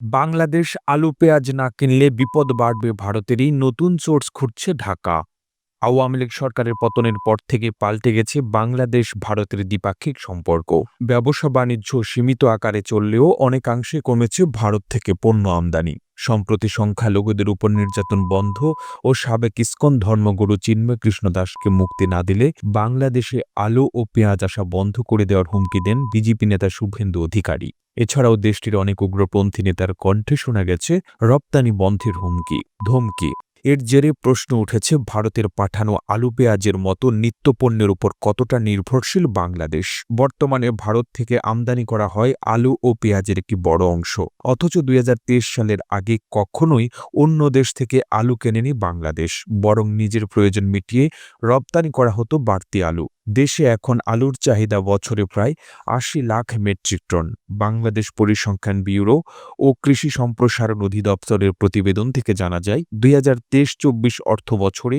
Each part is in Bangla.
বাংলাদেশ আলু পেঁয়াজ না কিনলে বিপদ বাড়বে ভারতেরই। নতুন সোর্স খুঁজছে ঢাকা। আওয়ামী লীগ সরকারের পতনের পর থেকে পাল্টে গেছে বাংলাদেশ ভারতের দ্বিপাক্ষিক সম্পর্ক। ব্যবসা বাণিজ্য সীমিত আকারে চললেও অনেকাংশে কমেছে ভারত থেকে পণ্য আমদানি। সম্প্রতি সংখ্যালঘুদের উপর নির্যাতন বন্ধ ও সাবেক ইস্কন ধর্মগুরু চিন্ময় কৃষ্ণ দাসকে মুক্তি না দিলে বাংলাদেশে আলো ও পেঁয়াজ আসা বন্ধ করে দেওয়ার হুমকি দেন বিজেপি নেতা শুভেন্দু অধিকারী। এছাড়াও দেশটির অনেক উগ্রপন্থী নেতার কণ্ঠে শোনা গেছে, রপ্তানি বন্ধের হুমকি, ধমকি। এর জেরে প্রশ্ন উঠেছে, ভারতের পাঠানো আলু পেঁয়াজের মতো নিত্যপণ্যের উপর কতটা নির্ভরশীল বাংলাদেশ? বর্তমানে ভারত থেকে আমদানি করা হয় আলু ও পেঁয়াজের একটি বড় অংশ। অথচ দুই হাজার তেইশ সালের আগে কখনোই অন্য দেশ থেকে আলু কেনেনি বাংলাদেশ। বরং নিজের প্রয়োজন মিটিয়ে রপ্তানি করা হতো বাড়তি আলু। দেশে এখন আলুর চাহিদা বছরে প্রায় আশি লাখ মেট্রিক টন। বাংলাদেশ পরিসংখ্যান ব্যুরো ও কৃষি সম্প্রসারণ অধিদপ্তরের প্রতিবেদন থেকে জানা যায়, দুই হাজার তেইশ চব্বিশ অর্থ বছরে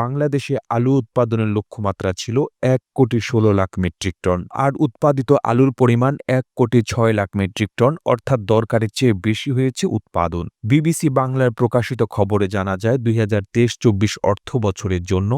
বাংলাদেশে আলু উৎপাদনের লক্ষ্যমাত্রা ছিল এক কোটি ষোলো লাখ মেট্রিক টন আর উৎপাদিত আলুর পরিমাণ এক কোটি ছয় লাখ মেট্রিক টন, অর্থাৎ দরকারের চেয়ে বেশি হয়েছে উৎপাদন। বিবিসি বাংলার প্রকাশিত খবরে জানা যায়, দুই হাজার তেইশ চব্বিশ অর্থ বছরের জন্য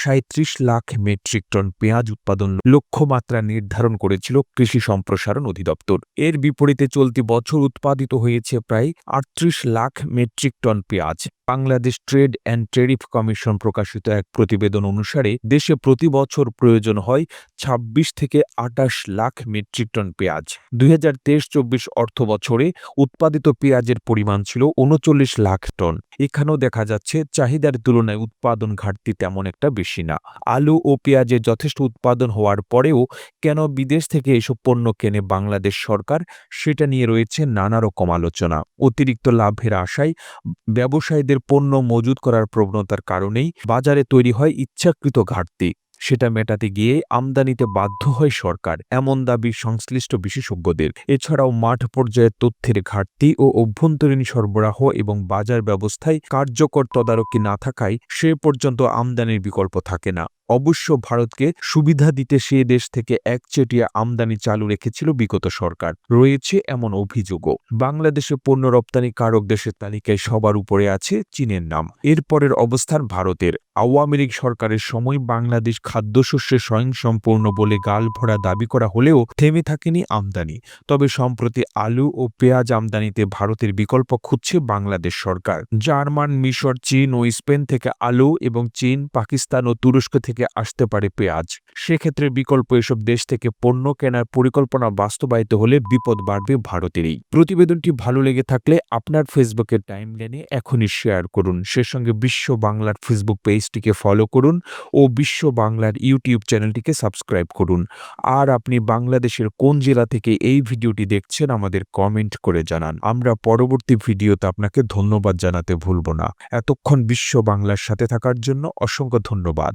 সাঁত্রিশ লাখ মেট্রিক টন পেঁয়াজ উৎপাদন লক্ষ্যমাত্রা নির্ধারণ করেছিল কৃষি সম্প্রসারণ অধিদপ্তর। এর বিপরীতে চলতি বছর উৎপাদিত হয়েছে প্রায় আটত্রিশ লাখ মেট্রিক টন পেঁয়াজ। Bangladesh trade and tariff commission প্রকাশিত এক প্রতিবেদন অনুসারে, দেশে প্রতি বছর প্রয়োজন হয় ২৬ থেকে আটাশ লাখ মেট্রিক টন পেঁয়াজ। দুই হাজার তেইশ চব্বিশ অর্থ বছরে উৎপাদিত পেঁয়াজের পরিমাণ ছিল উনচল্লিশ লাখ টন। এখানেও দেখা যাচ্ছে, চাহিদার তুলনায় উৎপাদন ঘাটতি তেমন একটা বেশি না। আলু ও পেঁয়াজের যথেষ্ট উৎপাদন হওয়ার পরেও কেন বিদেশ থেকে এসব পণ্য কেনে বাংলাদেশ সরকার, সেটা নিয়ে রয়েছে নানা রকম আলোচনা। অতিরিক্ত লাভের আশায় ব্যবসায়ীদের পণ্য মজুত করার প্রবণতার কারণেই বাজারে তৈরি হয় ইচ্ছাকৃত ঘাটতি। সেটা মেটাতে গিয়ে আমদানিতে বাধ্য হয় সরকার, এমন দাবি সংশ্লিষ্ট বিশেষজ্ঞদের। এছাড়াও মাঠ পর্যায়ে তথ্যের ঘাটতি ও অভ্যন্তরীণ সরবরাহ এবং বাজার ব্যবস্থায় কার্যকর তদারকি না থাকায় সে পর্যন্ত আমদানির বিকল্প থাকে না। অবশ্য ভারতকে সুবিধা দিতে সে দেশ থেকে একচেটিয়া আমদানি চালু রেখেছিল বিগত সরকার। রয়েছে এমন অভিযোগও। বাংলাদেশে পণ্য রপ্তানি কারক দেশের তালিকায় সবার উপরে আছে চীনের নাম। এরপরের অবস্থান ভারতের। আওয়ামী লীগ সরকারের সময় বাংলাদেশ খাদ্যশস্যে স্বয়ংসম্পূর্ণ বলে গাল ভরা দাবি করা হলেও থেমে থাকেনি আমদানি। তবে সম্প্রতি আলু ও পেঁয়াজ আমদানিতে ভারতের বিকল্প খুঁজছে বাংলাদেশ সরকার। জার্মান, মিশর, চীন ও স্পেন থেকে আলু এবং চীন, পাকিস্তান ও তুরস্ক থেকে আসতে পারে পেঁয়াজ। সেক্ষেত্রে বিকল্প এসব দেশ থেকে পণ্য কেনার পরিকল্পনা বাস্তবায়িত হলে বিপদ বাড়বে ভারতেরই। প্রতিবেদনটি ভালো লেগে থাকলে আপনার ফেসবুকের টাইমলাইনে এখনই শেয়ার করুন। সে সঙ্গে বিশ্ব বাংলার ফেসবুক পেজটিকে ফলো করুন ও বিশ্ব বাংলার ইউটিউব চ্যানেলটিকে সাবস্ক্রাইব করুন। আর আপনি বাংলাদেশের কোন জেলা থেকে এই ভিডিওটি দেখছেন আমাদের কমেন্ট করে জানান। আমরা পরবর্তী ভিডিওতে আপনাকে ধন্যবাদ জানাতে ভুলব না। এতক্ষণ বিশ্ব বাংলার সাথে থাকার জন্য অসংখ্য ধন্যবাদ।